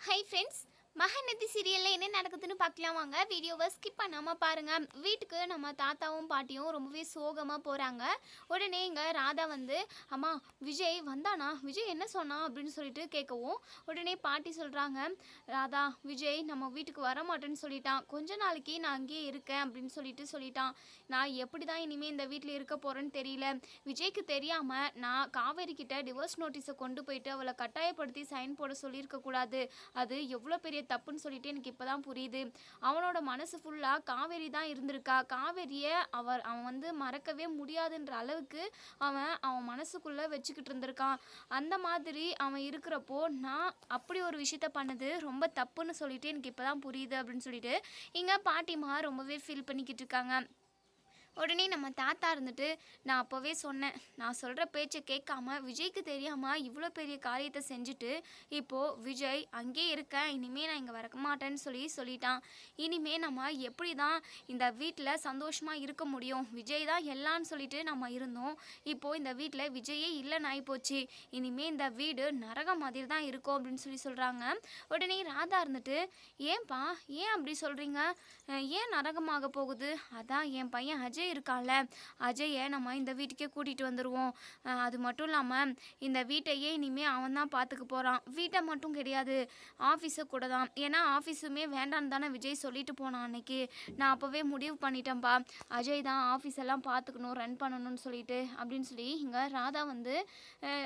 Hi friends Mahanadi சீரியலில் என்ன நடக்குதுன்னு பார்க்கலாம் வாங்க. வீடியோவை ஸ்கிப் பண்ணாமல் பாருங்கள் வீட்டுக்கு நம்ம தாத்தாவும் பாட்டியும் ரொம்பவே சோகமாக போகிறாங்க உடனே இங்கே ராதா வந்து அம்மா விஜய் வந்தானா? விஜய் என்ன சொன்னான் அப்படின்னு சொல்லிட்டு கேட்கவும் உடனே பாட்டி சொல்கிறாங்க ராதா விஜய் நம்ம வீட்டுக்கு வர மாட்டேன்னு சொல்லிட்டான். கொஞ்ச நாளைக்கு நான் அங்கேயே இருக்கேன். அப்படின்னு சொல்லிட்டு சொல்லிட்டான். நான் எப்படி தான் இனிமேல் இந்த வீட்டில் இருக்க போகிறேன்னு தெரியல. விஜய்க்கு தெரியாமல் நான் காவேரி கிட்ட டிவோர்ஸ் நோட்டீஸை கொண்டு போயிட்டு அவளை கட்டாயப்படுத்தி சைன் போட சொல்லியிருக்கக்கூடாது அது எவ்வளோ பெரிய தப்புன்னு சொல்லிட்டு எனக்கு இப்போ தான் புரியுது. அவனோட மனசு ஃபுல்லாக காவேரி தான் இருந்திருக்கா. காவேரியை அவர் அவன் வந்து மறக்கவே முடியாதுன்ற அளவுக்கு அவன் அவன் மனசுக்குள்ளே வச்சுக்கிட்டு இருந்திருக்கான். அந்த மாதிரி அவன் இருக்கிறப்போ நான் அப்படி ஒரு விஷயத்த பண்ணது ரொம்ப தப்புன்னு சொல்லிட்டு எனக்கு இப்போ தான் புரியுது அப்படின்னு சொல்லிட்டு இங்கே பாட்டிமா ரொம்பவே ஃபீல் பண்ணிக்கிட்டு இருக்காங்க. உடனே நம்ம தாத்தா இருந்துட்டு நான் அப்போவே சொன்னேன். நான் சொல்கிற பேச்சை கேட்காம விஜய்க்கு தெரியாமல் இவ்வளோ பெரிய காரியத்தை செஞ்சுட்டு இப்போது விஜய் அங்கேயே இருக்கேன். இனிமேல் நான் இங்கே வரக்க மாட்டேன்னு சொல்லி சொல்லிட்டான். இனிமேல் நம்ம எப்படி தான் இந்த வீட்டில் சந்தோஷமாக இருக்க முடியும்? விஜய் தான் எல்லான்னு சொல்லிட்டு நம்ம இருந்தோம். இப்போது இந்த வீட்டில் விஜயே இல்லைன்னு ஆகிப்போச்சு இனிமேல் இந்த வீடு நரகம் மாதிரி தான் இருக்கும் அப்படின்னு சொல்லி சொல்கிறாங்க உடனே ராதா இருந்துட்டு ஏன்பா ஏன் அப்படி சொல்கிறீங்க ஏன் நரகமாக போகுது? அதான் என் பையன் அஜய் இருக்கான்ல? அஜயை நம்ம இந்த வீட்டுக்கே கூட்டிகிட்டு வந்துடுவோம் அது மட்டும் இல்லாமல் இந்த வீட்டையே இனிமேல் அவன் தான் பார்த்துக்க போகிறான் வீட்டை மட்டும் கிடையாது ஆஃபீஸை கூட தான். ஏன்னா ஆஃபீஸுமே வேண்டான்னு தானே விஜய் சொல்லிட்டு போனான் அன்னைக்கு. நான் அப்போவே முடிவு பண்ணிட்டேன்ப்பா அஜய் தான் ஆஃபீஸ் எல்லாம் பார்த்துக்கணும் ரன் பண்ணணும்னு சொல்லிட்டு அப்படின்னு சொல்லி இங்கே ராதா வந்து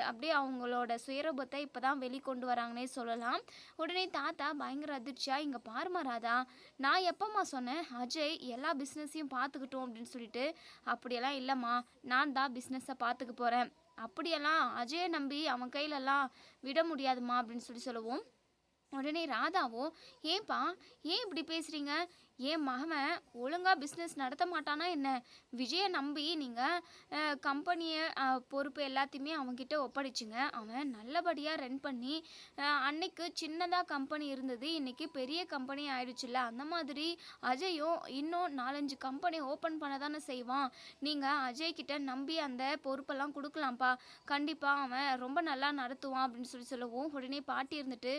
அப்படியே அவங்களோட சுயரூபத்தை இப்போ தான் வெளிக்கொண்டு வராங்கன்னே சொல்லலாம். உடனே தாத்தா பயங்கர அதிர்ச்சியாக இங்கே பாருமா ராதா நான் எப்பம்மா சொன்னேன் அஜய் எல்லா பிஸ்னஸையும் பார்த்துக்கிட்டோம் அப்படின்னு சொல்லிட்டு அப்படியெல்லாம் இல்லைம்மா நான் தான் பிஸ்னஸை பார்த்துக்க போகிறேன் அப்படியெல்லாம் அஜயை நம்பி அவன் கையிலலாம் விட முடியாதும்மா அப்படின்னு சொல்லி சொல்லுவோம். உடனே ராதாவோ ஏன்பா ஏன் இப்படி பேசுகிறீங்க என் மகன் ஒழுங்காக பிஸ்னஸ் நடத்த மாட்டானா என்ன? விஜயை நம்பி நீங்கள் கம்பெனியை பொறுப்பு எல்லாத்தையுமே அவன்கிட்ட ஒப்படைச்சிங்க. அவன் நல்லபடியாக ரன் பண்ணி அன்னைக்கு சின்னதாக கம்பெனி இருந்தது. இன்றைக்கி பெரிய கம்பெனி ஆயிடுச்சுல்ல. அந்த மாதிரி அஜயும் இன்னும் நாலஞ்சு கம்பெனி ஓப்பன் பண்ண தானே செய்வான். நீங்கள் அஜய்கிட்ட நம்பி அந்த பொறுப்பெல்லாம் கொடுக்கலாம்ப்பா. கண்டிப்பாக அவன் ரொம்ப நல்லா நடத்துவான் அப்படின்னு சொல்லி சொல்லவும் உடனே பாட்டி இருந்துட்டு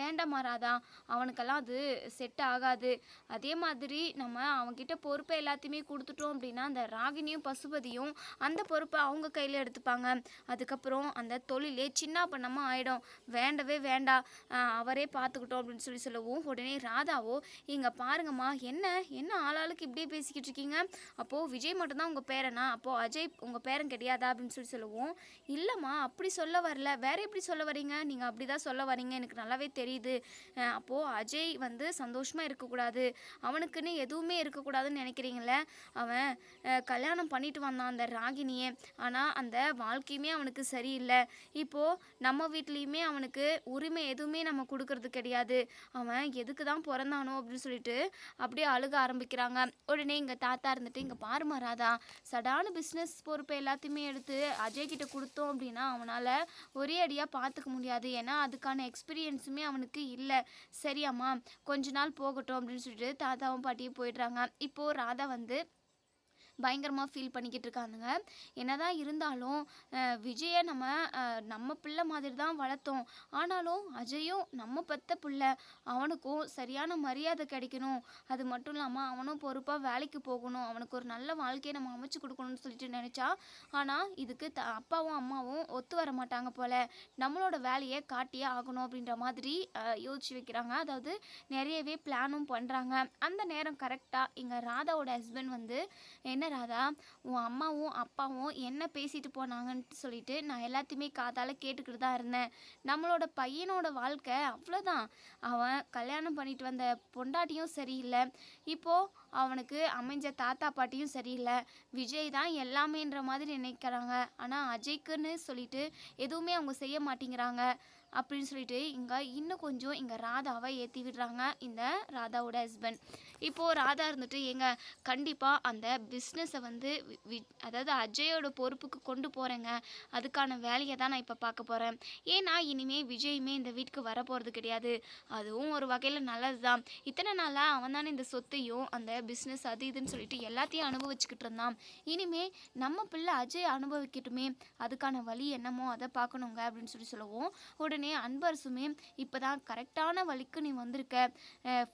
வேண்டாம் ராதா அவனுக்கெல்லாம் அது செட் ஆகாது. அதே மாதிரி நம்ம அவங்கக்கிட்ட பொறுப்பை எல்லாத்தையுமே கொடுத்துட்டோம் அப்படின்னா அந்த ராகினியும் பசுபதியும் அந்த பொறுப்பை அவங்க கையில் எடுத்துப்பாங்க. அதுக்கப்புறம் அந்த தொழிலே சின்ன பண்ணமாக ஆகிடும் வேண்டவே வேண்டாம் அவரே பார்த்துக்கிட்டோம் அப்படின்னு சொல்லி சொல்லவும் உடனே ராதாவோ இங்கே பாருங்கம்மா என்ன என்ன ஆளாளுக்கு இப்படியே பேசிக்கிட்டு இருக்கீங்க? அப்போது விஜய் மட்டும்தான் உங்கள் பேரனா? அப்போது அஜய் உங்கள் பேரன் கிடையாதா? அப்படின்னு சொல்லி சொல்லுவோம் இல்லைம்மா அப்படி சொல்ல வரல. வேற எப்படி சொல்ல வரீங்க? நீங்கள் அப்படி தான் சொல்ல வரீங்க. எனக்கு நல்லாவே தெரியுது. அப்போது அஜய் வந்து சந்தோஷமாக இருக்கக்கூடாது. அவனுக்குன்னு எதுவுமே இருக்கக்கூடாதுன்னு நினைக்கிறீங்களே? அவன் கல்யாணம் பண்ணிட்டு வந்தான் அந்த ராகினியை. ஆனால் அந்த வாழ்க்கையுமே அவனுக்கு சரியில்லை. இப்போது நம்ம வீட்லேயுமே அவனுக்கு உரிமை எதுவுமே நம்ம கொடுக்கறது கிடையாது. அவன் எதுக்கு தான் பிறந்தானோ அப்படின்னு சொல்லிட்டு அப்படியே அழுக ஆரம்பிக்கிறாங்க. உடனே எங்கள் தாத்தா இருந்துட்டு இங்கே பாருமா ராதா சடான பிஸ்னஸ் பொறுப்பை எல்லாத்தையுமே எடுத்து அஜய் கிட்ட கொடுத்தோம் அப்படின்னா அவனால் ஒரே அடியாக பார்த்துக்க முடியாது. ஏன்னா அதுக்கான எக்ஸ்பீரியன்ஸுமே அவனுக்கு இல்லை. சரியாம்மா கொஞ்ச நாள் போகட்டும் அப்படின்னு சொல்லிட்டு தாத்தா தாத்தாவும் பாட்டியும் போயிடுறாங்க. இப்போது ராதா வந்து பயங்கரமாக ஃபீல் பண்ணிக்கிட்டு இருக்கானுங்க என்னதான் இருந்தாலும் விஜயை நம்ம நம்ம பிள்ளை மாதிரி தான் வளர்த்தோம். ஆனாலும் அஜயும் நம்ம பெத்த பிள்ளை. அவனுக்கும் சரியான மரியாதை கிடைக்கணும். அது மட்டும் இல்லாமல் அவனும் பொறுப்பாக வேலைக்கு போகணும். அவனுக்கு ஒரு நல்ல வாழ்க்கையை நம்ம அமைச்சு கொடுக்கணும்னு சொல்லிட்டு நினச்சா ஆனால் இதுக்கு த அப்பாவும் அம்மாவும் ஒத்து வர மாட்டாங்க போல். நம்மளோட வேலையை காட்டியே ஆகணும் அப்படின்ற மாதிரி யோசிச்சு வைக்கிறாங்க. அதாவது நிறையவே பிளானும் பண்ணுறாங்க அந்த நேரம் கரெக்டாக இங்கே ராதாவோட ஹஸ்பண்ட் வந்து என்ன ராதா உன் அம்மாவும் அப்பாவும் என்ன பேசிட்டு போனாங்கன்ட்டு சொல்லிட்டு நான் எல்லாத்தையுமே காதால் கேட்டுக்கிட்டு தான் இருந்தேன். நம்மளோட பையனோட வாழ்க்கை அவ்வளோதான் அவன் கல்யாணம் பண்ணிட்டு வந்த பொண்டாட்டியும் சரியில்லை. இப்போது அவனுக்கு அமைஞ்ச தாத்தா பாட்டியும் சரியில்லை. விஜய் தான் எல்லாமேன்ற மாதிரி நினைக்கிறாங்க. ஆனால் அஜய்க்குன்னு சொல்லிட்டு எதுவுமே அவங்க செய்ய மாட்டேங்கிறாங்க. அப்படின்னு சொல்லிட்டு இங்கே இன்னும் கொஞ்சம் இங்கே ராதாவை ஏற்றி விடுறாங்க இந்த ராதாவோட ஹஸ்பண்ட் இப்போது ராதா இருந்துட்டு எங்க கண்டிப்பாக அந்த பிஸ்னஸை வந்து வி- வி- அதாவது அஜயோட பொறுப்புக்கு கொண்டு போகிறேங்க அதுக்கான வேலையை தான் நான் இப்போ பார்க்க போகிறேன் ஏன்னா இனிமேல் விஜயுமே இந்த வீட்டுக்கு வர போகிறது கிடையாது. அதுவும் ஒரு வகையில் நல்லது தான் இத்தனை நாளாக அவன் தானே இந்த சொத்தையும் அந்த பிஸ்னஸ் அது இதுன்னு சொல்லிட்டு எல்லாத்தையும் அனுபவிச்சுக்கிட்டு இருந்தான். இனிமேல் நம்ம பிள்ளை அஜய் அனுபவிக்கட்டுமே. அதுக்கான வழி என்னமோ அதை பார்க்கணுங்க அப்படின்னு சொல்லி சொல்லுவோம் உடனே உடனே அன்பரசுமே இப்போ தான் கரெக்டான வழிக்கு நீ வந்திருக்க.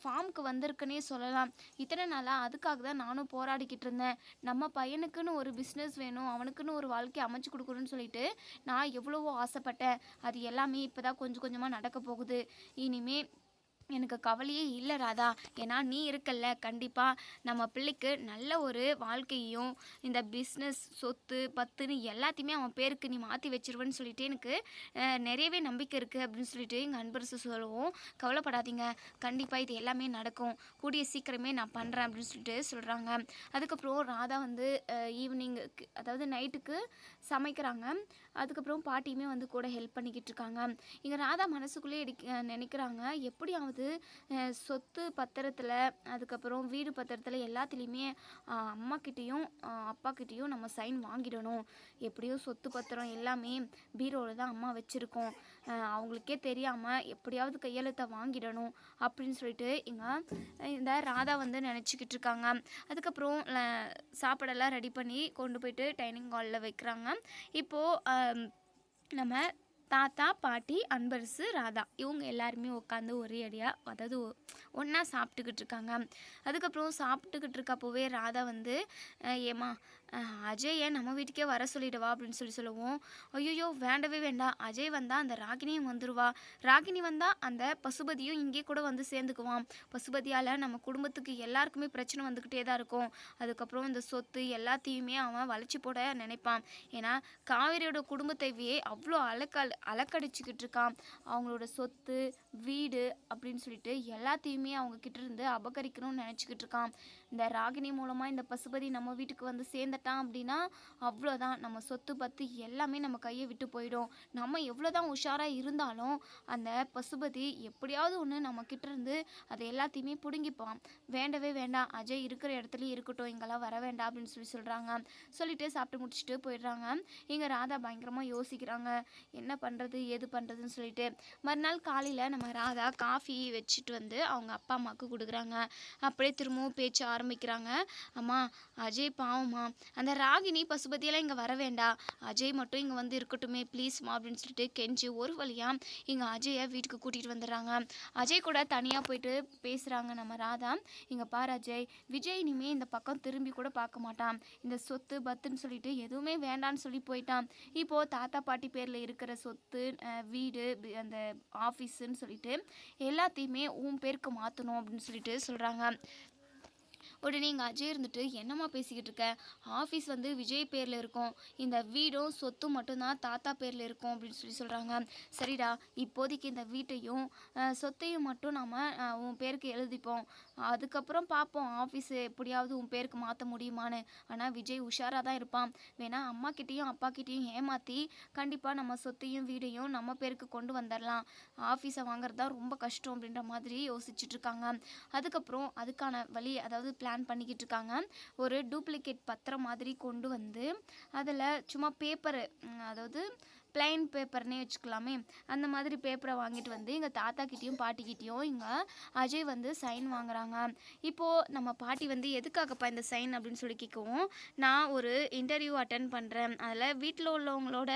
ஃபார்முக்கு வந்திருக்குன்னே சொல்லலாம். இத்தனை நாளாக அதுக்காக தான் நானும் போராடிக்கிட்டு இருந்தேன். நம்ம பையனுக்குன்னு ஒரு பிஸ்னஸ் வேணும் அவனுக்குன்னு ஒரு வாழ்க்கை அமைச்சு கொடுக்கணும்னு சொல்லிட்டு நான் எவ்வளவோ ஆசைப்பட்டேன். அது எல்லாமே இப்போ தான் கொஞ்சம் கொஞ்சமாக நடக்க போகுது. இனிமேல் எனக்கு கவலையே இல்லை ராதா. ஏன்னா நீ இருக்கல்ல. கண்டிப்பாக நம்ம பிள்ளைக்கு நல்ல ஒரு வாழ்க்கையும் இந்த பிஸ்னஸ் சொத்து பத்துன்னு எல்லாத்தையுமே அவன் பேருக்கு நீ மாற்றி வச்சிருவேன்னு சொல்லிட்டு எனக்கு நிறையவே நம்பிக்கை இருக்குது அப்படின்னு சொல்லிட்டு எங்கள் அன்பரசு சொல்லவும். கவலைப்படாதீங்க. கண்டிப்பாக இது எல்லாமே நடக்கும். கூடிய சீக்கிரமே நான் பண்ணுறேன் அப்படின்னு சொல்லிட்டு சொல்கிறாங்க அதுக்கப்புறம் ராதா வந்து ஈவினிங்க்கு அதாவது நைட்டுக்கு சமைக்கிறாங்க. அதுக்கப்புறம் பாட்டியுமே வந்து கூட ஹெல்ப் பண்ணிக்கிட்டு இருக்காங்க. இங்கே ராதா மனசுக்குள்ளே எடுக்க நினைக்கிறாங்க. அவன் அஹ், சொத்து பத்திரத்தில் அதுக்கப்புறம் வீடு பத்திரத்தில் எல்லாத்துலேயுமே அம்மாக்கிட்டேயும் அப்பாக்கிட்டேயும் நம்ம சைன் வாங்கிடணும். எப்படியும் சொத்து பத்திரம் எல்லாமே பீரோவில் தான் அம்மா வச்சுருக்கோம். அவங்களுக்கே தெரியாமல் எப்படியாவது கையெழுத்தை வாங்கிடணும் அப்படின்னு சொல்லிட்டு இங்கே இந்த ராதா வந்து நினச்சிக்கிட்டு இருக்காங்க. அதுக்கப்புறம் சாப்பாடெல்லாம் ரெடி பண்ணி கொண்டு போயிட்டு டைனிங் ஹாலில் வைக்கிறாங்க. இப்போது நம்ம தாத்தா பாட்டி அன்பரசு ராதா. இவங்க எல்லாருமே உட்காந்து ஒரே அடியாக அதாவது ஒன்றா சாப்பிட்டுக்கிட்டு இருக்காங்க. அதுக்கப்புறம் சாப்பிட்டுக்கிட்டு இருக்கப்போவே ராதா வந்து ஏமா ஏம்மா அஜயை நம்ம வீட்டுக்கே வர சொல்லிடுவா அப்படின்னு சொல்லி சொல்லுவோம். ஐயோ வேண்டவே வேண்டாம் அஜய் வந்தால் அந்த ராகினியும் வந்துடுவா ராகினி வந்தால் அந்த பசுபதியும் இங்கே கூட வந்து சேர்ந்துக்குவான் பசுபதியால் நம்ம குடும்பத்துக்கு எல்லாருக்குமே பிரச்சனை வந்துக்கிட்டே தான் இருக்கும். அதுக்கப்புறம் இந்த சொத்து எல்லாத்தையுமே அவன் வளைச்சி போட நினைப்பான். ஏன்னா காவேரியோட குடும்பத்தைவே அவ்வளோ அலக்க அலக்கடிச்சிக்கிட்டு இருக்கான் அவங்களோட சொத்து வீடு அப்படின்னு சொல்லிட்டு எல்லாத்தையுமே அவங்க கிட்ட இருந்து அபகரிக்கணும்னு நினச்சிக்கிட்டு இருக்கான் இந்த ராகினி மூலமாக இந்த பசுபதி நம்ம வீட்டுக்கு வந்து சேர்ந்துட்டான் அப்படின்னா அவ்வளோதான் நம்ம சொத்து பத்து எல்லாமே நம்ம கையை விட்டு போயிடும். நம்ம எவ்வளோதான் உஷாராக இருந்தாலும் அந்த பசுபதி எப்படியாவது ஒன்று நம்ம கிட்ட இருந்து அதை எல்லாத்தையுமே பிடுங்கிப்பான். வேண்டவே வேண்டாம். அஜய் இருக்கிற இடத்துலயே இருக்கட்டும். இங்கெல்லாம் வர வேண்டாம் அப்படின்னு சொல்லி சொல்கிறாங்க சொல்லிட்டு சாப்பிட்டு முடிச்சுட்டு போயிடுறாங்க. இங்கே ராதா பயங்கரமாக யோசிக்கிறாங்க. என்ன பண்ணுறது எது பண்ணுறதுன்னு சொல்லிட்டு மறுநாள் காலையில் நம்ம ராதா காஃபி வச்சுட்டு வந்து அவங்க அப்பா அம்மாவுக்கு கொடுக்குறாங்க. அப்படியே திரும்பவும் பேச்சு ஆரம்பிக்கிறாங்க. அம்மா அஜய் பாவம்மா அந்த ராகினி பசுபதியெல்லாம் இங்கே வர வேண்டாம் அஜய் மட்டும் இங்கே வந்து இருக்கட்டுமே ப்ளீஸ்மா அப்படின்னு சொல்லிட்டு கெஞ்சி ஒரு வழியாக இங்கே அஜயை வீட்டுக்கு கூட்டிகிட்டு வந்துடுறாங்க. அஜய் கூட தனியாக போயிட்டு பேசுகிறாங்க நம்ம ராதா. இங்கே பார் அஜய் விஜய் இனிமே இந்த பக்கம் திரும்பி கூட பார்க்க மாட்டான். இந்த சொத்து பத்துன்னு சொல்லிட்டு எதுவுமே வேண்டான்னு சொல்லி போயிட்டான். இப்போது தாத்தா பாட்டி பேரில் இருக்கிற சொத்து அஹ், வீடு அந்த ஆஃபீஸுன்னு சொல்லிட்டு எல்லாத்தையுமே உன் பேருக்கு மாற்றணும் அப்படின்னு சொல்லிட்டு சொல்கிறாங்க உடனே இங்கே அஜய் இருந்துட்டு என்னம்மா பேசிக்கிட்டு இருக்க? ஆஃபீஸ் வந்து விஜய் பேரில் இருக்கும். இந்த வீடும் சொத்தும் மட்டும்தான் தாத்தா பேரில் இருக்கும் அப்படின்னு சொல்லி சொல்கிறாங்க சரிடா இப்போதைக்கு இந்த வீட்டையும் அஹ், சொத்தையும் மட்டும் நாம் உன் பேருக்கு எழுதிப்போம். அதுக்கப்புறம் பார்ப்போம் ஆஃபீஸ் எப்படியாவது உன் பேருக்கு மாற்ற முடியுமான்னு. ஆனால் விஜய் உஷாராக தான் இருப்பான். வேணால் அம்மாக்கிட்டேயும் அப்பாக்கிட்டேயும் ஏமாற்றி கண்டிப்பாக நம்ம சொத்தையும் வீடையும் நம்ம பேருக்கு கொண்டு வந்துடலாம் ஆஃபீஸை வாங்குறது தான் ரொம்ப கஷ்டம் அப்படின்ற மாதிரி யோசிச்சுட்டு இருக்காங்க அதுக்கப்புறம் அதுக்கான வழி அதாவது பிளான் பண்ணிக்கிட்டு இருக்காங்க ஒரு டூப்ளிகேட் பத்திரம் மாதிரி கொண்டு வந்து அதில் சும்மா பேப்பரு அதாவது பிளைன் பேப்பர்னே வச்சுக்கலாமே. அந்த மாதிரி பேப்பரை வாங்கிட்டு வந்து எங்கள் தாத்தா கிட்டேயும் பாட்டிக்கிட்டேயும் இங்கே அஜய் வந்து சைன் வாங்குறாங்க. இப்போது நம்ம பாட்டி வந்து எதுக்காகப்பா இந்த சைன் அப்படின்னு சொல்லி கேட்கவும் நான் ஒரு இன்டர்வியூ அட்டன் பண்ணுறேன் அதில் வீட்டில் உள்ளவங்களோட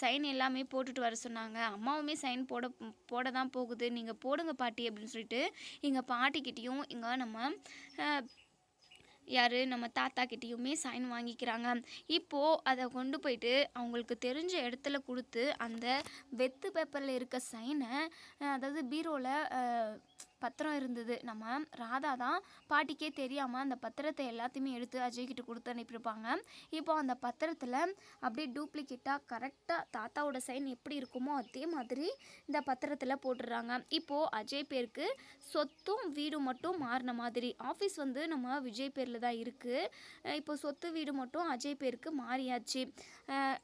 சைன் எல்லாமே போட்டுட்டு வர சொன்னாங்க. அம்மாவுமே சைன் போட போட தான் போகுது. நீங்கள் போடுங்க பாட்டி அப்படின்னு சொல்லிட்டு எங்கள் பாட்டிக்கிட்டேயும் இங்கே நம்ம யார்? நம்ம தாத்தா கிட்டேயுமே சைன் வாங்கிக்கிறாங்க. இப்போது அதை கொண்டு போயிட்டு அவங்களுக்கு தெரிஞ்ச இடத்துல கொடுத்து அந்த வெத்து பேப்பரில் இருக்க சைனை அதாவது பீரோவில் பத்திரம் இருந்தது. நம்ம ராதா தான் பாட்டிக்கே தெரியாமல் அந்த பத்திரத்தை எல்லாத்தையுமே எடுத்து அஜய்கிட்ட கொடுத்து அனுப்பியிருப்பாங்க. இப்போ அந்த பத்திரத்தில் அப்படியே டூப்ளிகேட்டாக கரெக்டாக தாத்தாவோட சைன் எப்படி இருக்குமோ அதே மாதிரி இந்த பத்திரத்தில் போட்டுடுறாங்க. இப்போது அஜய் பேருக்கு சொத்தும் வீடும் மட்டும் மாறின மாதிரி. ஆஃபீஸ் வந்து நம்ம விஜய் பேரில் தான் இருக்குது இப்போ சொத்து வீடு மட்டும் அஜய் பேருக்கு மாறியாச்சு.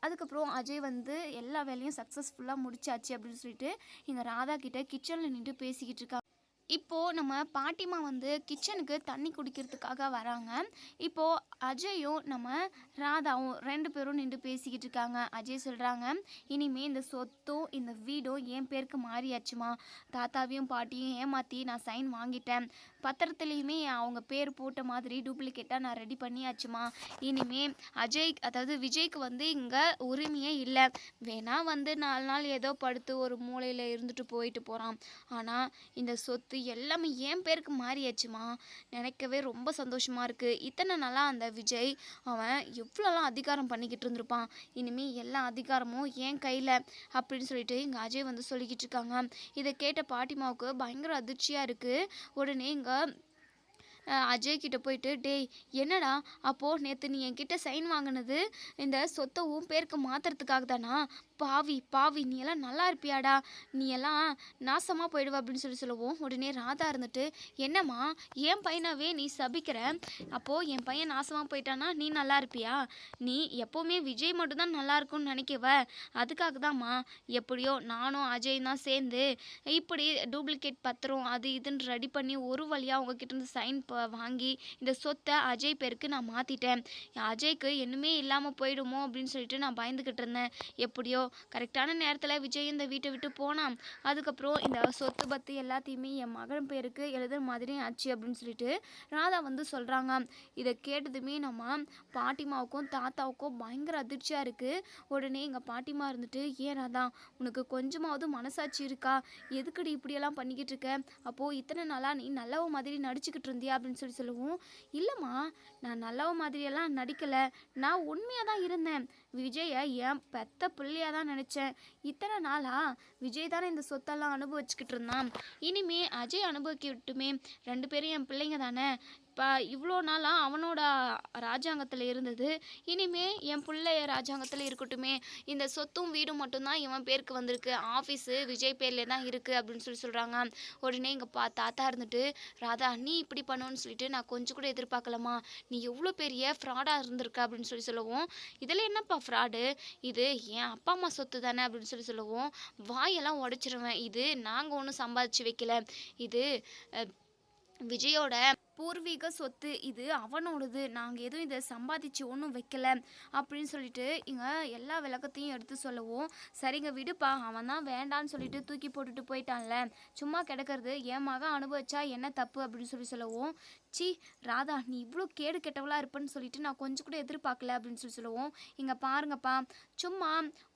அதுக்கப்புறம் அஜய் வந்து எல்லா வேலையும் சக்ஸஸ்ஃபுல்லாக முடிச்சாச்சு அப்படின்னு சொல்லிட்டு இங்கே ராதா கிட்ட கிச்சனில் நின்று பேசிக்கிட்டு இருக்கா இப்போது நம்ம பாட்டிமா வந்து கிச்சனுக்கு தண்ணி குடிக்கிறதுக்காக வராங்க. இப்போது அஜயும் நம்ம ராதாவும் ரெண்டு பேரும் நின்று பேசிக்கிட்டு இருக்காங்க. அஜய் சொல்கிறாங்க இனிமே இந்த சொத்தும் இந்த வீடும் என் பேருக்கு மாறியாச்சுமா. தாத்தாவையும் பாட்டியும் ஏமாற்றி நான் சைன் வாங்கிட்டேன். பத்திரத்துலேயுமே அவங்க பேர் போட்ட மாதிரி டூப்ளிகேட்டாக நான் ரெடி பண்ணியாச்சுமா. இனிமேல் அஜய் அதாவது விஜய்க்கு வந்து இங்கே உரிமையே இல்லை. வேணால் வந்து நாலு நாள் ஏதோ படுத்து ஒரு மூலையில் இருந்துட்டு போயிட்டு போகிறான் ஆனால் இந்த சொத்து எல்லாமே என் பேருக்கு மாறியாச்சுமா. நினைக்கவே ரொம்ப சந்தோஷமாக இருக்குது இத்தனை நாளாக அந்த விஜய். அவன் எவ்வளோலாம் அதிகாரம் பண்ணிக்கிட்டு இருந்திருப்பான். இனிமேல் எல்லா அதிகாரமும் என் கையில் அப்படின்னு சொல்லிட்டு இங்கே அஜய் வந்து சொல்லிக்கிட்டு இருக்காங்க. இதை கேட்ட பாட்டிமாவுக்கு பயங்கர அதிர்ச்சியாக இருக்குது உடனே இங்கே அஜய் கிட்ட போயிட்டு டேய் என்னடா? அப்போது நேற்று நீ என்கிட்ட சைன் வாங்கினது? இந்த சொத்தை உன் பேருக்கு மாற்றுறதுக்காக தானா பாவி பாவி நீ எல்லாம் நல்லா இருப்பியாடா. நீ எல்லாம் நாசமாக போயிடுவ அப்படின்னு சொல்லி சொல்லுவோம். உடனே ராதா இருந்துட்டு என்னம்மா என் பையனாவே நீ சபிக்கிற? அப்போது என் பையன் நாசமாக போயிட்டானா நீ நல்லா இருப்பியா? நீ எப்போவுமே விஜய் மட்டும்தான் நல்லா இருக்கும்னு நினைக்கவ. அதுக்காக தான்மா எப்படியோ நானும் அஜய் தான் சேர்ந்து இப்படி டூப்ளிகேட் பத்திரம் அது இதுன்னு ரெடி பண்ணி ஒரு வழியாக உங்ககிட்ட இருந்து சைன் வாங்கி இந்த சொத்தை அஜய் பேருக்கு நான் மாற்றிட்டேன் அஜய்க்கு என்னமே இல்லாமல் போயிடுமோ அப்படின்னு சொல்லிட்டு நான் பயந்துக்கிட்டு இருந்தேன். எப்படியோ கரெக்டான நேரத்தில் விஜய் இந்த வீட்டை விட்டு போனான். அதுக்கப்புறம் இந்த சொத்து பத்து எல்லாத்தையுமே என் மகன் பேருக்கு எழுதுற மாதிரி ஆச்சு அப்படின்னு சொல்லிட்டு ராதா வந்து சொல்கிறாங்க இதை கேட்டதுமே நம்ம பாட்டிமாவுக்கும் தாத்தாவுக்கும் பயங்கர அதிர்ச்சியாக இருக்குது உடனே எங்கள் பாட்டிமா இருந்துட்டு ஏன் ராதா உனக்கு கொஞ்சமாவது மனசாட்சி இருக்கா? எதுக்குடி இப்படியெல்லாம் பண்ணிக்கிட்டு இருக்க? அப்போது இத்தனை நாளாக நீ நல்லவ மாதிரி நடிச்சுக்கிட்டு இருந்தியா? அப்படின்னு சொல்லி சொல்லுவோம். இல்லைம்மா நான் நல்லவ மாதிரியெல்லாம் நடிக்கலை. நான் உண்மையாக தான் இருந்தேன். விஜயை என் பெத்த பிள்ளையாக தான் நினச்சேன். இத்தனை நாளா விஜய் தானே இந்த சொத்தெல்லாம் அனுபவிச்சுக்கிட்டு இருந்தான். இனிமே அஜய் அனுபவிக்கட்டுமே. ரெண்டு பேரும் என் பிள்ளைங்க தானே. இப்போ இவ்வளோ நாளாக அவனோட ராஜாங்கத்தில் இருந்தது. இனிமே என் பிள்ளைய ராஜாங்கத்தில் இருக்கட்டுமே. இந்த சொத்தும் வீடும் மட்டும்தான் இவன் பேருக்கு வந்திருக்கு. ஆஃபீஸு விஜய் பேர்லே தான் இருக்குது அப்படின்னு சொல்லி சொல்கிறாங்க உடனே எங்கள் பா தாத்தா இருந்துட்டு ராதா நீ இப்படி பண்ணுன்னு சொல்லிட்டு நான் கொஞ்சம் கூட எதிர்பார்க்கலாமா நீ எவ்வளோ பெரிய ஃப்ராடாக இருந்திருக்க அப்படின்னு சொல்லி சொல்லுவோம். இதில் என்னப்பா ஃப்ராடு? இது என் அப்பா அம்மா சொத்து தானே அப்படின்னு சொல்லி சொல்லுவோம். வாயெல்லாம் உடைச்சிருவேன். இது நாங்கள் ஒன்றும் சம்பாதிச்சு வைக்கல. இது விஜயோட பூர்வீக சொத்து இது அவனோடது. நாங்கள் எதுவும் இதை சம்பாதிச்சு ஒன்றும் வைக்கல அப்படின்னு சொல்லிட்டு இங்கே எல்லா விளக்கத்தையும் எடுத்து சொல்லவும் சரிங்க விடுப்பா அவன் தான் வேண்டான்னு சொல்லிட்டு தூக்கி போட்டுட்டு போயிட்டான்ல. சும்மா கிடக்கிறது என் மகன் அனுபவிச்சா என்ன தப்பு அப்படின்னு சொல்லி சொல்லவும் சி ராதா நீ இவ்வளோ கேடு கெட்டவளாக இருப்பேன்னு சொல்லிட்டு நான் கொஞ்சம் கூட எதிர்பார்க்கல அப்படின்னு சொல்லி சொல்லுவோம் இங்கே பாருங்கப்பா சும்மா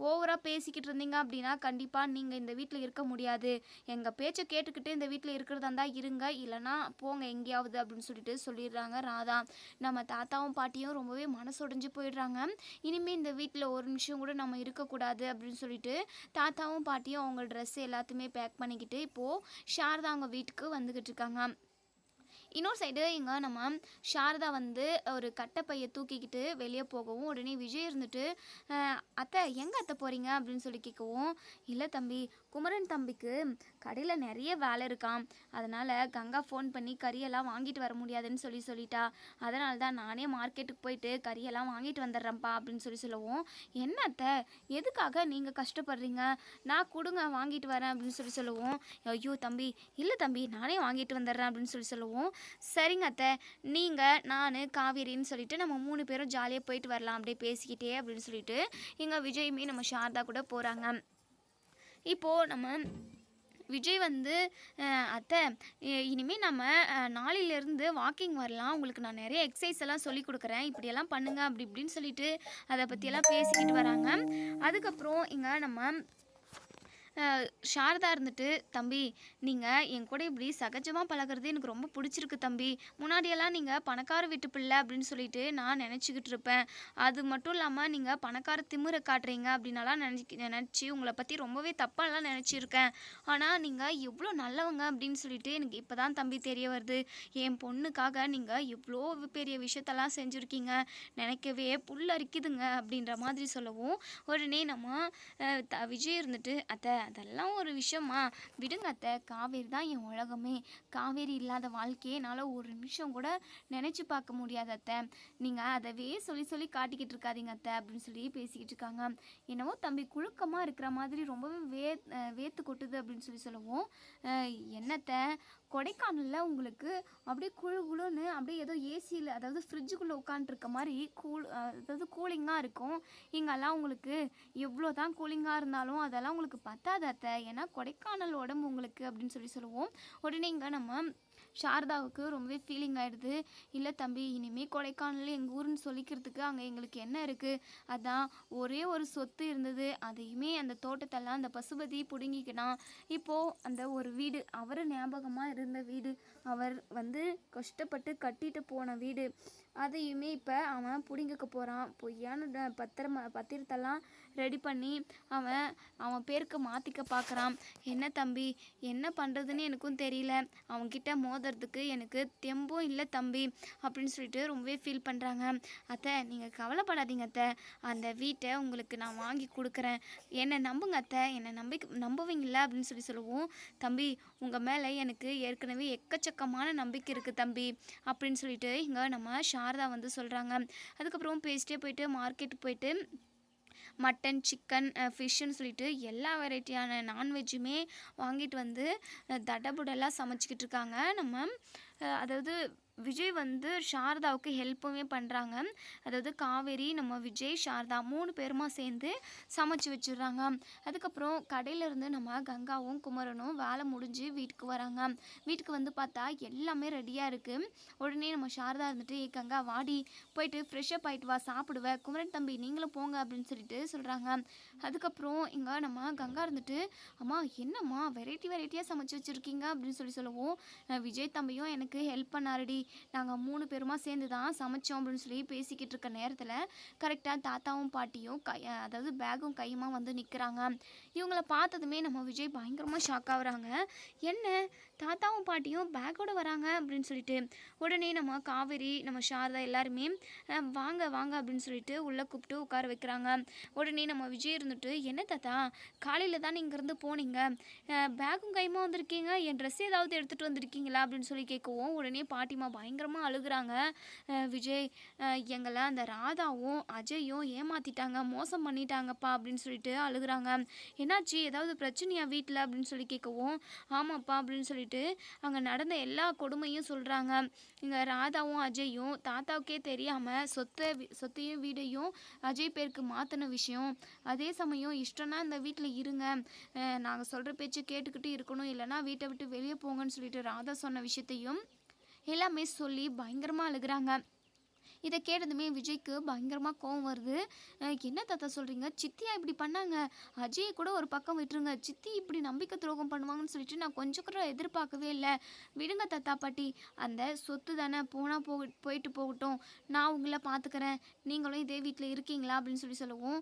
ஓவராக பேசிக்கிட்டு இருந்தீங்க அப்படின்னா கண்டிப்பாக நீங்கள் இந்த வீட்டில் இருக்க முடியாது. எங்கள் பேச்சை கேட்டுக்கிட்டு இந்த வீட்டில் இருக்கிறதா இருந்தால் இருங்க இல்லைன்னா போங்க எங்கேயாவது அப்படின்னு சொல்லிட்டு சொல்லிடுறாங்க. ராதா நம்ம தாத்தாவும் பாட்டியும் ரொம்பவே மனசுடைஞ்சு போயிடுறாங்க. இனிமேல் இந்த வீட்டில் ஒரு நிமிஷம் கூட நம்ம இருக்கக்கூடாது அப்படின்னு சொல்லிட்டு தாத்தாவும் பாட்டியும் அவங்க ட்ரெஸ் எல்லாத்தையுமே பேக் பண்ணிக்கிட்டு இப்போது சாரதா அவங்க வீட்டுக்கு வந்துக்கிட்டு இருக்காங்க. இன்னொரு சைடு இங்கே நம்ம சாரதா வந்து ஒரு கட்டைப்பையை தூக்கிக்கிட்டு வெளியே போகவும் உடனே விஜய் இருந்துட்டு அத்தை எங்கே அத்தை போகிறீங்க அப்படின்னு சொல்லி கேட்கவும் இல்லை தம்பி குமரன் தம்பிக்கு கடையில் நிறைய வேலை இருக்காம். அதனால் கங்கா ஃபோன் பண்ணி கறியெல்லாம் வாங்கிட்டு வர முடியாதுன்னு சொல்லி சொல்லிட்டா. அதனால தான் நானே மார்க்கெட்டுக்கு போயிட்டு கறியெல்லாம் வாங்கிட்டு வந்துடுறேன்ப்பா அப்படின்னு சொல்லி சொல்லுவோம். என்ன எதுக்காக நீங்கள் கஷ்டப்படுறீங்க? நான் கொடுங்க வாங்கிட்டு வரேன் அப்படின்னு சொல்லி சொல்லுவோம். ஐயோ தம்பி இல்லை தம்பி நானே வாங்கிட்டு வந்துடுறேன் அப்படின்னு சொல்லி சொல்லுவோம். சரிங்க அத்தை நீங்கள் நான் காவேரின்னு சொல்லிட்டு நம்ம மூணு பேரும் ஜாலியாக போயிட்டு வரலாம் அப்படியே பேசிக்கிட்டே அப்படின்னு சொல்லிட்டு இங்கே விஜயுமே நம்ம சாரதா கூட போகிறாங்க இப்போது நம்ம விஜய் வந்து அஹ், அத்தை இனிமேல் இனிமே நம்ம அஹ், நாளையிலேருந்து வாக்கிங் வரலாம். உங்களுக்கு நான் நிறைய எக்ஸசைஸ் எல்லாம் சொல்லி கொடுக்குறேன். இப்படியெல்லாம் பண்ணுங்க அப்படி இப்படின்னு சொல்லிட்டு அதை பற்றியெல்லாம் பேசிக்கிட்டு வராங்க. அதுக்கப்புறம் இங்கே நம்ம சாரதா இருந்துட்டு தம்பி நீங்கள் என் கூட இப்படி சகஜமாக பழகுறது எனக்கு ரொம்ப பிடிச்சிருக்கு தம்பி. முன்னாடியெல்லாம் நீங்கள் பணக்கார வீட்டு பிள்ளை அப்படின்னு சொல்லிட்டு நான் நினச்சிக்கிட்டு இருப்பேன். அது மட்டும் இல்லாமல் நீங்கள் பணக்கார திமிரை காட்டுறீங்க அப்படின்னலாம் நினச்சி நினச்சி உங்களை பற்றி ரொம்பவே தப்பாலாம் நினச்சிருக்கேன். ஆனால் நீங்கள் எவ்வளோ நல்லவங்க அப்படின்னு சொல்லிட்டு எனக்கு இப்போ தான் தம்பி தெரிய வருது. என் பொண்ணுக்காக நீங்கள் எவ்வளோ பெரிய விஷயத்தெல்லாம் செஞ்சுருக்கீங்க. நினைக்கவே புல் அரிக்குதுங்க அப்படின்ற மாதிரி சொல்லவும் உடனே நம்ம த- விஜய் இருந்துட்டு அத்தை அதெல்லாம் ஒரு விஷயமா? விடுங்க அத்தை. காவேரி தான் என் உலகமே. காவேரி இல்லாத வாழ்க்கையே என்னால் ஒரு நிமிஷம் கூட நினச்சி பார்க்க முடியாது அத்தை. நீங்கள் அதவே சொல்லி சொல்லி காட்டிக்கிட்டு இருக்காதீங்க அத்தை அப்படின்னு சொல்லி பேசிக்கிட்டு இருக்காங்க. என்னவோ தம்பி குழுக்கமாக இருக்கிற மாதிரி ரொம்பவே வே வேத்து கொட்டுது அப்படின்னு சொல்லி சொல்லவும். என்னத்தை? கொடைக்கானலில் உங்களுக்கு அப்படியே குழு குழுன்னு அப்படியே ஏதோ ஏசியில் அதாவது ஃப்ரிட்ஜுக்குள்ளே உட்காந்துருக்க மாதிரி கூல் அதாவது கூலிங்காக இருக்கும். இங்கெல்லாம் உங்களுக்கு எவ்வளோ தான் கூலிங்காக இருந்தாலும் அதெல்லாம் உங்களுக்கு பத்தாது அத்தை. ஏன்னா கொடைக்கானல் உடம்பு உங்களுக்கு அப்படின்னு சொல்லி சொல்லுவோம். உடனே இங்கே நம்ம சாரதாவுக்கு ரொம்பவே ஃபீலிங் ஆகிடுது இல்லை தம்பி இனிமேல் கொடைக்கானல் எங்கள் ஊருன்னு சொல்லிக்கிறதுக்கு அங்கே எங்களுக்கு என்ன இருக்குது அதான் ஒரே ஒரு சொத்து இருந்தது. அதையுமே அந்த தோட்டத்தெல்லாம் அந்த பசுபதி பிடுங்கிக்கினான் இப்போது அந்த ஒரு வீடு அவர் ஞாபகமாக இருந்த வீடு. அவர் வந்து கஷ்டப்பட்டு கட்டிட்டு போன வீடு. அதையுமே இப்போ அவன் பிடுங்கிக்க போகிறான் பொய்யான பத்திரம் பத்திரத்தெல்லாம் ரெடி பண்ணி அவன் அவன் பேருக்கு மாற்றிக்க பார்க்குறான் என்ன தம்பி என்ன பண்ணுறதுன்னு எனக்கும் தெரியல. அவன்கிட்ட மோதுறதுக்கு எனக்கு தெம்பும் இல்லை தம்பி அப்படின்னு சொல்லிட்டு ரொம்பவே ஃபீல் பண்ணுறாங்க அத்தை நீங்கள் கவலைப்படாதீங்க அத்தை. அந்த வீட்டை உங்களுக்கு நான் வாங்கி கொடுக்குறேன். என்னை நம்புங்க அத்தை. என்னை நம்பி நம்புவீங்களா அப்படின்னு சொல்லி சொல்லுவோம். தம்பி உங்கள் மேலே எனக்கு ஏற்கனவே எக்கச்சக்கமான நம்பிக்கை இருக்குது தம்பி அப்படின்னு சொல்லிட்டு இங்கே நம்ம சாரதா வந்து சொல்கிறாங்க அதுக்கப்புறம் பேசிட்டே போயிட்டு மார்க்கெட்டுக்கு போயிட்டு மட்டன் சிக்கன் ஃபிஷ்ஷுன்னு சொல்லிட்டு எல்லா வெரைட்டியான நான்வெஜ்ஜுமே வாங்கிட்டு வந்து அஹ், தடபுடலாக சமைச்சிக்கிட்டு இருக்காங்க. நம்ம அதாவது விஜய் வந்து சாரதாவுக்கு ஹெல்ப்புமே பண்ணுறாங்க அதாவது காவேரி நம்ம விஜய் சாரதா மூணு பேருமா சேர்ந்து சமைச்சு வச்சிடுறாங்க. அதுக்கப்புறம் கடையிலேருந்து நம்ம கங்காவும் குமரனும் வேலை முடிஞ்சு வீட்டுக்கு வராங்க. வீட்டுக்கு வந்து பார்த்தா எல்லாமே ரெடியாக இருக்குது உடனே நம்ம சாரதா இருந்துட்டு ஏ கங்கா வாடி போயிட்டு ஃப்ரெஷ்ஷப் ஆகிட்டு வா சாப்பிடுவேன் குமரன் தம்பி நீங்களும் போங்க அப்படின்னு சொல்லிட்டு சொல்கிறாங்க அதுக்கப்புறம் இங்கே நம்ம கங்கா இருந்துட்டு அம்மா என்னம்மா வெரைட்டி வெரைட்டியாக சமைச்சு வச்சுருக்கீங்க? அப்படின்னு சொல்லி சொல்லுவோம். விஜய் தம்பியும் எனக்கு ஹெல்ப் பண்ணாருடி. நாங்கள் மூணு பேருமா சேர்ந்து தான் சமைச்சோம் அப்படின்னு சொல்லி பேசிக்கிட்டு இருக்க நேரத்தில் கரெக்டாக தாத்தாவும் பாட்டியும் கை அதாவது பேகும் கையுமா வந்து நிற்கிறாங்க இவங்கள பார்த்ததுமே நம்ம விஜய் பயங்கரமாக ஷாக் ஆகுறாங்க. என்ன? தாத்தாவும் பாட்டியும் பேக்கோட வராங்க அப்படின்னு சொல்லிட்டு. உடனே நம்ம காவேரி நம்ம சாரதா எல்லாருமே வாங்க வாங்க அப்படின்னு சொல்லிட்டு உள்ளே கூப்பிட்டு உட்கார வைக்கிறாங்க. உடனே நம்ம விஜய் இருந்துட்டு என்ன தாத்தா? காலையில் தான் இங்கேருந்து போனீங்க? பேக்கும் கைமா வந்திருக்கீங்க? என் ட்ரெஸ் ஏதாவது எடுத்துகிட்டு வந்திருக்கீங்களா? அப்படின்னு சொல்லி கேட்கவும் உடனே பாட்டிமா பயங்கரமாக அழுகுறாங்க. விஜய் எங்களை அந்த ராதாவும் அஜயும் ஏமாற்றிட்டாங்க மோசம் பண்ணிட்டாங்கப்பா அப்படின்னு சொல்லிட்டு அழுகுறாங்க. என்னாச்சு? ஏதாவது பிரச்சனையா வீட்டில் அப்படின்னு சொல்லி கேட்கவும் ஆமாப்பா அப்படின்னு சொல்லிட்டு அங்கே நடந்த எல்லா கொடுமையும் சொல்கிறாங்க இங்கே ராதாவும் அஜயும் தாத்தாவுக்கே தெரியாமல் சொத்தை சொத்தையும் வீடையும் அஜய் பேருக்கு மாற்றின விஷயம். அதே சமயம் இஷ்டம்னா இந்த வீட்டில் இருங்க. நாங்கள் சொல்கிற பேச்சு கேட்டுக்கிட்டு இருக்கணும். இல்லைன்னா வீட்டை விட்டு வெளியே போங்கன்னு சொல்லிட்டு ராதா சொன்ன விஷயத்தையும் எல்லாமே சொல்லி பயங்கரமாக அழுகுறாங்க. இதை கேட்டதுமே விஜய்க்கு பயங்கரமாக கோவம் வருது. என்ன தாத்தா சொல்கிறீங்க சித்தியா இப்படி பண்ணாங்க. அஜயை கூட ஒரு பக்கம் விட்டுருங்க. சித்தி இப்படி நம்பிக்கை துரோகம் பண்ணுவாங்கன்னு சொல்லிட்டு நான் கொஞ்சம் கூட எதிர்பார்க்கவே இல்லை. விடுங்க தாத்தா பாட்டி. அந்த சொத்து தானே போனால் போக போயிட்டு போகட்டும். நான் உங்களை பார்த்துக்கிறேன் நீங்களும் இதே வீட்டில் இருக்கீங்களா அப்படின்னு சொல்லி சொல்லுவோம்.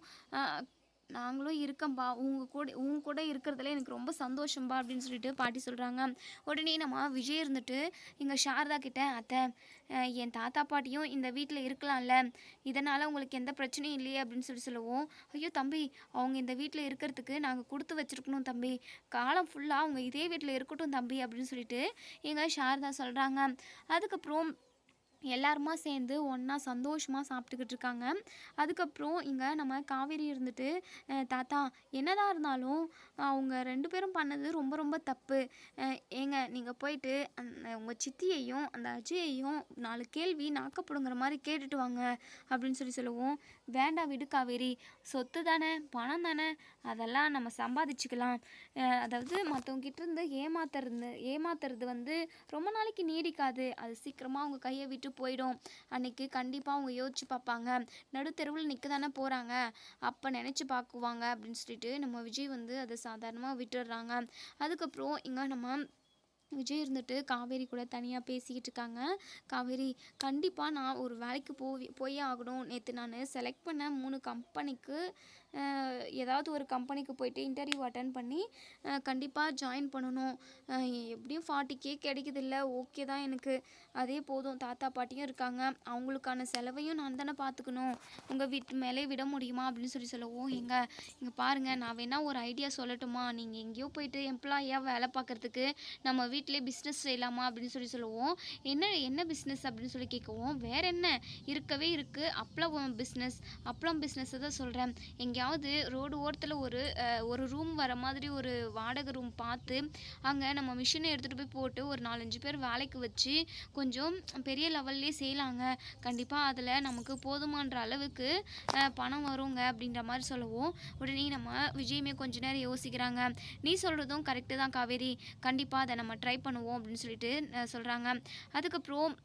நாங்களும் இருக்கம்பா. உங்க கூட உங்க கூட இருக்கிறதுல எனக்கு ரொம்ப சந்தோஷம்பா அப்படின்னு சொல்லிட்டு பாட்டி சொல்கிறாங்க உடனே நம்ம விஜய் இருந்துட்டு இங்கே சாரதா கிட்ட அத்தை என் தாத்தா பாட்டியும் இந்த வீட்டில் இருக்கலாம்ல. இதனால் உங்களுக்கு எந்த பிரச்சனையும் இல்லையே அப்படின்னு சொல்லி சொல்லுவோம். ஐயோ தம்பி அவங்க இந்த வீட்டில் இருக்கிறதுக்கு நாங்கள் கொடுத்து வச்சிருக்கணும் தம்பி. காலம் ஃபுல்லாக அவங்க இதே வீட்டில் இருக்கட்டும் தம்பி அப்படின்னு சொல்லிட்டு எங்கள் சாரதா சொல்கிறாங்க அதுக்கப்புறம் எல்லாருமா சேர்ந்து ஒன்றா சந்தோஷமாக சாப்பிட்டுக்கிட்டு இருக்காங்க. அதுக்கப்புறம் இங்கே நம்ம காவேரி இருந்துட்டு தாத்தா என்னதான் இருந்தாலும் அவங்க ரெண்டு பேரும் பண்ணது ரொம்ப ரொம்ப தப்பு. ஏங்க நீங்கள் போயிட்டு அந்த உங்கள் சித்தியையும் அந்த அஜயையும் நாலு கேள்வி நாக்கப்படுங்கிற மாதிரி கேட்டுட்டு வாங்க அப்படின்னு சொல்லி சொல்லுவோம். வேண்டாம் விடு காவேரி சொத்து தானே பணம் தானே அதெல்லாம் நம்ம சம்பாதிச்சுக்கலாம். அதாவது மற்றவங்கிட்ட இருந்து ஏமாத்துறது ஏமாத்துறது வந்து ரொம்ப நாளைக்கு நீடிக்காது. அது சீக்கிரமாக அவங்க கையை விட்டு போயிடும். அன்னைக்கு கண்டிப்பாக அவங்க யோசிச்சு பார்ப்பாங்க. நடுத்தெருவில் நிற்க தானே போகிறாங்க அப்போ நினச்சி பார்க்குவாங்க அப்படின்னு சொல்லிட்டு நம்ம விஜய் வந்து அதை சாதாரணமாக விட்டுடுறாங்க. அதுக்கப்புறம் இங்கே நம்ம விஜய் இருந்துட்டு காவேரி கூட தனியாக பேசிக்கிட்டு இருக்காங்க. காவேரி கண்டிப்பாக நான் ஒரு வேலைக்கு போய் போயே ஆகணும். நேற்று நான் செலக்ட் பண்ண மூணு கம்பெனிக்கு ஏதாவது ஒரு கம்பெனிக்கு போயிட்டு இன்டர்வியூ அட்டன் பண்ணி கண்டிப்பாக ஜாயின் பண்ணணும். எப்படியும் ஃபார்ட்டி கே கிடைக்குதில்ல ஓகே தான் எனக்கு. அதே போதும் தாத்தா பாட்டியும் இருக்காங்க. அவங்களுக்கான செலவையும் நான் தானே பார்த்துக்கணும். உங்கள் வீட்டு மேலே விட முடியுமா? அப்படின்னு சொல்லி சொல்லவும் எங்க இங்கே பாருங்கள் நான் வேணால் ஒரு ஐடியா சொல்லட்டுமா? நீங்கள் எங்கேயோ போயிட்டு எம்ப்ளாயாக வேலை பார்க்குறதுக்கு நம்ம வீட்டிலே பிஸ்னஸ் செய்யலாமா? அப்படின்னு சொல்லி சொல்லுவோம் என்ன என்ன பிஸ்னஸ் அப்படின்னு சொல்லி கேட்கவும் வேற என்ன? இருக்கவே இருக்குது அப்பளம் பிஸ்னஸ் அப்பளம் பிஸ்னஸை தான் சொல்கிறேன் எங்கேயாவது ரோடு ஓரத்தில் ஒரு ஒரு ரூம் வர மாதிரி ஒரு வாடகை ரூம் பார்த்து அங்கே நம்ம மிஷினை எடுத்துகிட்டு போய் போட்டு ஒரு நாலஞ்சு பேர் வேலைக்கு வச்சு கொஞ்சம் பெரிய லெவல்லே செய்யலாங்க. கண்டிப்பாக அதில் நமக்கு போதுமான்ற அளவுக்கு பணம் வருங்க அப்படின்ற மாதிரி சொல்லவும். உடனே நம்ம விஜயமே கொஞ்ச நேரம் யோசிக்கிறாங்க. நீ சொல்கிறதும் கரெக்டு தான் காவேரி. கண்டிப்பாக அதை நம்ம ட்ரை பண்ணுவோம் அப்படின்னு சொல்லிட்டு சொல்கிறாங்க அதுக்கப்புறம்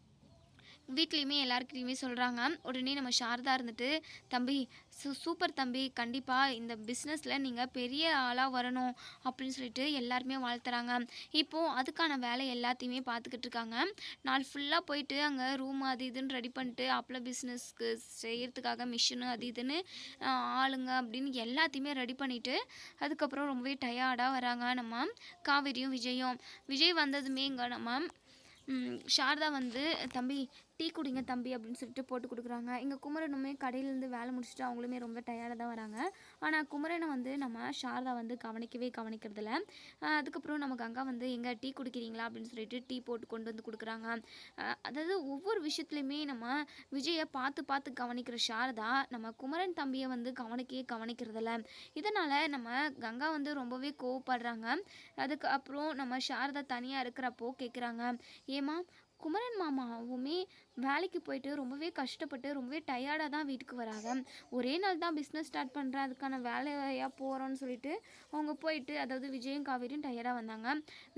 வீட்லேயுமே எல்லாருக்கிட்டையுமே சொல்கிறாங்க உடனே நம்ம சாரதா இருந்துட்டு தம்பி சூ சூப்பர் தம்பி கண்டிப்பாக இந்த பிஸ்னஸில் நீங்கள் பெரிய ஆளாக வரணும். அப்படின்னு சொல்லிட்டு எல்லாருமே வாழ்த்துறாங்க. இப்போது அதுக்கான வேலை எல்லாத்தையுமே பார்த்துக்கிட்டு இருக்காங்க. நாள் ஃபுல்லாக போயிட்டு அங்கே ரூம் அது இதுன்னு ரெடி பண்ணிட்டு அப்பள பிஸ்னஸ்க்கு செய்கிறதுக்காக மிஷினு அது இதுன்னு ஆளுங்க அப்படின்னு எல்லாத்தையுமே ரெடி பண்ணிவிட்டு அதுக்கப்புறம் ரொம்பவே டயர்டாக வராங்க நம்ம காவேரியும் விஜயும். விஜய் வந்ததுமே இங்கே நம்ம ம், சாரதா வந்து தம்பி டீ குடிங்க தம்பி அப்படின்னு சொல்லிட்டு போட்டு கொடுக்குறாங்க. இங்கே குமரனுமே கடையிலேருந்து வேலை முடிச்சுட்டு அவங்களுமே ரொம்ப டயர்டாக தான் வராங்க. ஆனால் குமரனை வந்து நம்ம சாரதா வந்து கவனிக்கவே கவனிக்கிறதில்ல. அதுக்கப்புறம் நம்ம கங்கா வந்து எங்கே டீ குடிக்கிறீங்களா? அப்படின்னு சொல்லிட்டு டீ போட்டு கொண்டு வந்து கொடுக்குறாங்க. அதாவது ஒவ்வொரு விஷயத்துலையுமே நம்ம விஜயை பார்த்து பார்த்து கவனிக்கிற சாரதா நம்ம குமரன் தம்பியை வந்து கவனிக்கவே கவனிக்கிறதில்ல. இதனால் நம்ம கங்கா வந்து ரொம்பவே கோவப்படுறாங்க. அதுக்கு அப்புறம் நம்ம சாரதா தனியாக இருக்கிறப்போ கேட்குறாங்க ஏமா குமரன் மாமாவுமே வேலைக்கு போயிட்டு ரொம்பவே கஷ்டப்பட்டு ரொம்பவே டயர்டாக தான் வீட்டுக்கு வராங்க. ஒரே நாள் தான் பிஸ்னஸ் ஸ்டார்ட் பண்ணுறேன் அதுக்கான வேலையாக போகிறோன்னு சொல்லிட்டு அவங்க போயிட்டு அதாவது விஜயும் காவேரியும் டயர்டாக வந்தாங்க.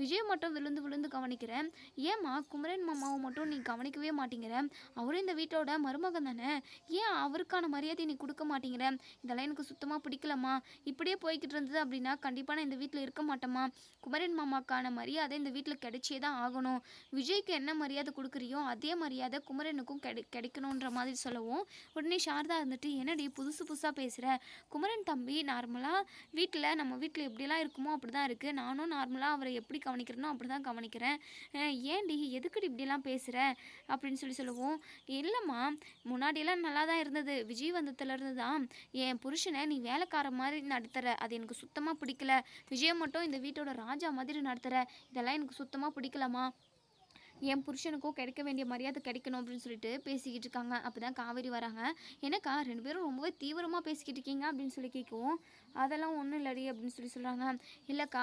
விஜய் மட்டும் விழுந்து விழுந்து கவனிக்கிறேன் ஏம்மா குமரன் மாமாவை மட்டும் நீ கவனிக்கவே மாட்டேங்கிற? அவரும் இந்த வீட்டோட மருமகன் தானே? ஏன் அவருக்கான மரியாதை நீ கொடுக்க மாட்டேங்கிற? இதெல்லாம் எனக்கு சுத்தமாக பிடிக்கலம்மா. இப்படியே போய்கிட்டு இருந்தது அப்படின்னா கண்டிப்பாக நான் இந்த வீட்டில் இருக்க மாட்டேம்மா. குமரன் மாமாக்கான மரியாதை இந்த வீட்டில் கிடைச்சே தான் ஆகணும். விஜய்க்கு என்ன மரியாதை கொடுக்குறியோ அதே மரியாதை குமரனுக்கும் கிடை கிடைக்கணுன்ற மாதிரி சொல்லவும் உடனே சாரதா இருந்துட்டு என்னடி புதுசு புதுசாக பேசுகிற குமரன் தம்பி நார்மலாக வீட்டில் நம்ம வீட்டில் எப்படிலாம் இருக்குமோ அப்படி தான் இருக்குது நானும் நார்மலாக அவரை எப்படி கவனிக்கிறேனோ அப்படி தான் கவனிக்கிறேன் ஏன்டி எதுக்குடி இப்படிலாம் பேசுகிற அப்படின்னு சொல்லி சொல்லுவோம் இல்லைம்மா முன்னாடியெல்லாம் நல்லா தான் இருந்தது. விஜய் வந்ததுலேருந்து தான் என் புருஷனை நீ வேலைக்கார மாதிரி நடத்துகிற அது எனக்கு சுத்தமாக பிடிக்கல. விஜய் மட்டும் இந்த வீட்டோட ராஜா மாதிரி நடத்துகிற இதெல்லாம் எனக்கு சுத்தமாக பிடிக்கலம்மா. என் புருஷனுக்கும் கிடைக்க வேண்டிய மரியாதை கிடைக்கணும் அப்படின்னு சொல்லிட்டு பேசிக்கிட்டு இருக்காங்க. அப்போ தான் காவேரி வராங்க. எனக்கா ரெண்டு பேரும் ரொம்பவே தீவிரமாக பேசிக்கிட்டு இருக்கீங்க அப்படின்னு சொல்லி கேட்கவும் அதெல்லாம் ஒன்றும் இல்லடி அப்படின்னு சொல்லி சொல்கிறாங்க இல்லைக்கா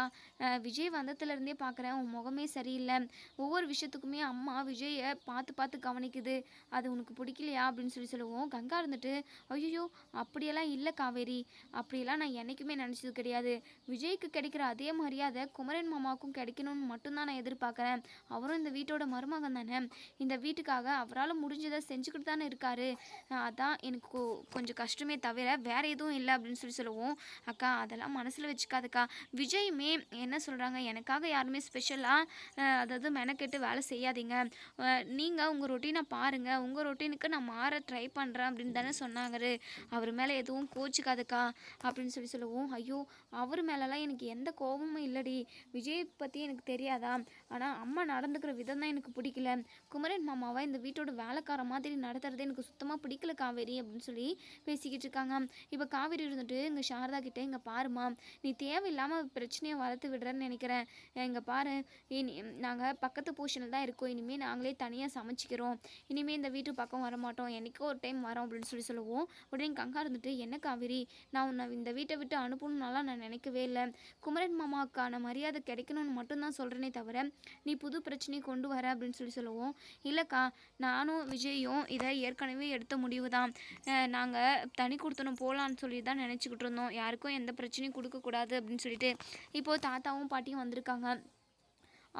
விஜய் வந்ததுலேருந்தே பார்க்குறேன் உன் முகமே சரியில்லை. ஒவ்வொரு விஷயத்துக்குமே அம்மா விஜயை பார்த்து பார்த்து கவனிக்குது. அது உனக்கு பிடிக்கலையா? அப்படின்னு சொல்லி சொல்லுவோம். கங்கா இருந்துட்டு ஐயோ அப்படியெல்லாம் இல்லை காவேரி. அப்படியெல்லாம் நான் என்றைக்குமே நினச்சது கிடையாது. விஜய்க்கு கிடைக்கிற அதே மரியாதை குமரன் மாமாவுக்கும் கிடைக்கணும்னு மட்டும்தான் நான் எதிர்பார்க்குறேன். அவரும் இந்த வீட்டோட மருமகன் தானே? இந்த வீட்டுக்காக அவரால் முடிஞ்சதை செஞ்சுக்கிட்டு தானே இருக்காரு. அதான் எனக்கு கொஞ்சம் கஷ்டமே தவிர வேற எதுவும் இல்லை அப்படின்னு சொல்லி சொல்லுவோம். அக்கா அதெல்லாம் மனசில் வச்சுக்காதுக்கா. விஜயுமே என்ன சொல்கிறாங்க எனக்காக யாருமே ஸ்பெஷலாக அதாவது மெனக்கெட்டு வேலை செய்யாதீங்க. நீங்கள் உங்கள் ரொட்டீனை பாருங்கள் உங்கள் ரொட்டீனுக்கு நான் மாற ட்ரை பண்ணுறேன் அப்படின்னு தானே சொன்னாங்க அவர் மேலே எதுவும் கோச்சிக்காதுக்கா அப்படின்னு சொல்லி சொல்லுவோம். ஐயோ அவர் மேலெலாம் எனக்கு எந்த கோபமும் இல்லடி. விஜய் பற்றி எனக்கு தெரியாதா? ஆனால் அம்மா நடந்துக்கிற விதம் தான் எனக்கு பிடிக்கல. குமரன் மாமாவை இந்த வீட்டோட வேலைக்கார மாதிரி நடத்துறது எனக்கு சுத்தமாக பிடிக்கல காவேரி அப்படின்னு சொல்லி பேசிக்கிட்டு இருக்காங்க. இப்போ காவேரி இருந்துட்டு இங்கே சாரதா கிட்டே இங்கே பாருமா நீ தேவையில்லாமல் பிரச்சனையை வளர்த்து விடுறேன்னு நினைக்கிறேன். இங்கே பாரு இனி நாங்கள் பக்கத்து போர்ஷனில் தான் இருக்கோம். இனிமேல் நாங்களே தனியாக சமைச்சிக்கிறோம். இனிமேல் இந்த வீட்டு பக்கம் வரமாட்டோம். என்னைக்கோ ஒரு டைம் வரோம் அப்படின்னு சொல்லி சொல்லுவோம். உடனே கங்கா இருந்துட்டு என்ன காவேரி நான் உன்னை இந்த வீட்டை விட்டு அனுப்பணும்னாலாம் நான் நினைக்கவே இல்லை. குமரன் மாமாவுக்கான மரியாதை கிடைக்கணும்னு மட்டும்தான் சொல்கிறேனே தவிர நீ புது பிரச்சனையை கொண்டு வர அப்படின்னு சொல்லி சொல்லுவோம். இல்லைக்கா நானும் விஜயும் இதை ஏற்கனவே எடுத்த முடிவு தான். நாங்கள் தனி கொடுத்தனும் போகலான்னு சொல்லி தான் நினச்சிக்கிட்டு இருந்தோம். யாருக்கும் எந்த பிரச்சனையும் கொடுக்கக்கூடாது அப்படின்னு சொல்லிட்டு. இப்போது தாத்தாவும் பாட்டியும் வந்திருக்காங்க.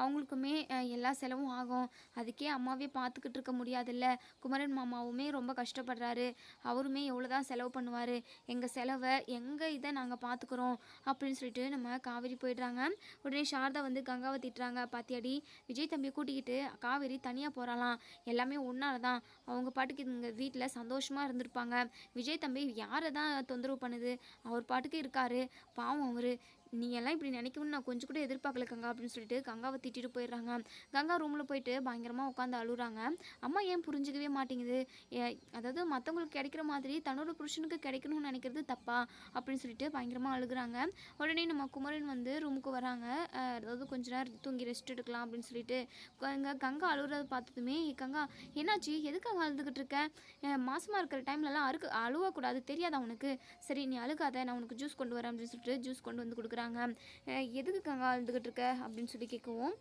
அவங்களுக்குமே எல்லா செலவும் ஆகும். அதுக்கே அம்மாவே பார்த்துக்கிட்டு இருக்க முடியாதுல்ல. குமரன் மாமாவுமே ரொம்ப கஷ்டப்படுறாரு. அவருமே எவ்வளோ தான் செலவு பண்ணுவார். எங்கள் செலவை எங்கள் இதை நாங்கள் பார்த்துக்குறோம் அப்படின்னு சொல்லிட்டு நம்ம காவேரி போயிடுறாங்க. உடனே சாரதா வந்து கங்காவை திட்டுறாங்க. பாத்தியாடி விஜய் தம்பியை கூட்டிக்கிட்டு காவேரி தனியாக போகிறாளாம் எல்லாமே ஒன்றால தான் அவங்க பாட்டுக்கு இங்கே வீட்டில் சந்தோஷமாக இருந்திருப்பாங்க. விஜய் தம்பி யாரை தான் தொந்தரவு பண்ணுது? அவர் பாட்டுக்கு இருக்காரு. பாவம் அவர். நீ எல்லாம் இப்படி நினைக்கணும்னு நான் கொஞ்சம் கூட எதிர்பார்க்கல கங்கா அப்படின்னு சொல்லிட்டு. கங்காவை திட்டிட்டு போயிடுறாங்க. கங்கா ரூமில் போயிட்டு பயங்கரமாக உட்காந்து அழுகுறாங்க அம்மா ஏன் புரிஞ்சுக்கவே மாட்டேங்குது? ஏ- அதாவது மற்றவங்களுக்கு கிடைக்கிற மாதிரி தன்னோட புருஷனுக்கு கிடைக்கணும்னு நினைக்கிறது தப்பா? அப்படின்னு சொல்லிட்டு பயங்கரமாக அழுகுறாங்க. உடனே நம்ம குமரன் வந்து ரூமுக்கு வராங்க. அதாவது கொஞ்ச நேரம் தூங்கி ரெஸ்ட் எடுக்கலாம் அப்படின்னு சொல்லிட்டு. கங்கா கங்கா அழுகுறதை பார்த்ததுமே கங்கா என்னாச்சு? எதுக்காக அழுதுகிட்டு இருக்க? மாசமாக இருக்கிற டைம்லலாம் அறுக்கு அழுவக்கூடாது. தெரியாதா உனக்கு? சரி நீ அழுகாத. நான் உனக்கு ஜூஸ் கொண்டு வரேன் அப்படின்னு சொல்லிட்டு ஜூஸ் கொண்டு வந்து கொடுக்குறாங்க. அஹ் எதுக்கு கங்கா அழுதுகிட்டு இருக்க? அப்படின்னு சொல்லி கேட்கவும்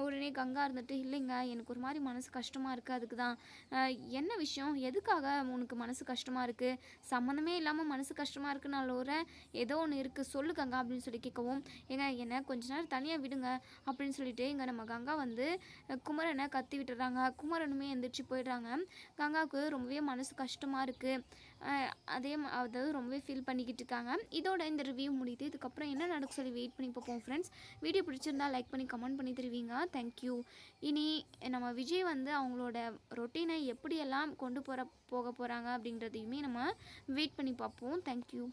உடனே கங்கா இருந்துட்டு இல்லைங்க எனக்கு ஒரு மாதிரி மனசு கஷ்டமாக இருக்குது அதுக்கு தான் என்ன விஷயம்? எதுக்காக உனக்கு மனசு கஷ்டமாக இருக்குது சம்மந்தமே இல்லாமல் மனசு கஷ்டமாக இருக்குனாலோர ஏதோ ஒன்று இருக்குது சொல்லு கங்கா அப்படின்னு சொல்லி கேட்கவும் ஏங்க என்னை கொஞ்ச நேரம் தனியாக விடுங்க அப்படின்னு சொல்லிட்டு இங்கே நம்ம கங்கா வந்து குமரனை கத்தி விட்டுறாங்க. குமரனுமே எந்திரிச்சு போயிடுறாங்க. கங்காவுக்கு ரொம்பவே மனசு கஷ்டமாக இருக்குது அதே அதாவது ரொம்பவே ஃபீல் பண்ணிக்கிட்டு இருக்காங்க இதோட இந்த ரிவ்யூ முடியுது இதுக்கப்புறம் என்ன நடக்கும் சொல்லி வெயிட் பண்ணி பார்ப்போம் ஃப்ரெண்ட்ஸ் வீடியோ பிடிச்சிருந்தா லைக் பண்ணி கமெண்ட் பண்ணி தருவீங்க. தேங்க்யூ இனி நம்ம விஜய் வந்து அவங்களோட ரொட்டீனை எப்படியெல்லாம் கொண்டு போகிற போக போகிறாங்க அப்படின்றதையுமே நம்ம வெயிட் பண்ணி பார்ப்போம். தேங்க்யூ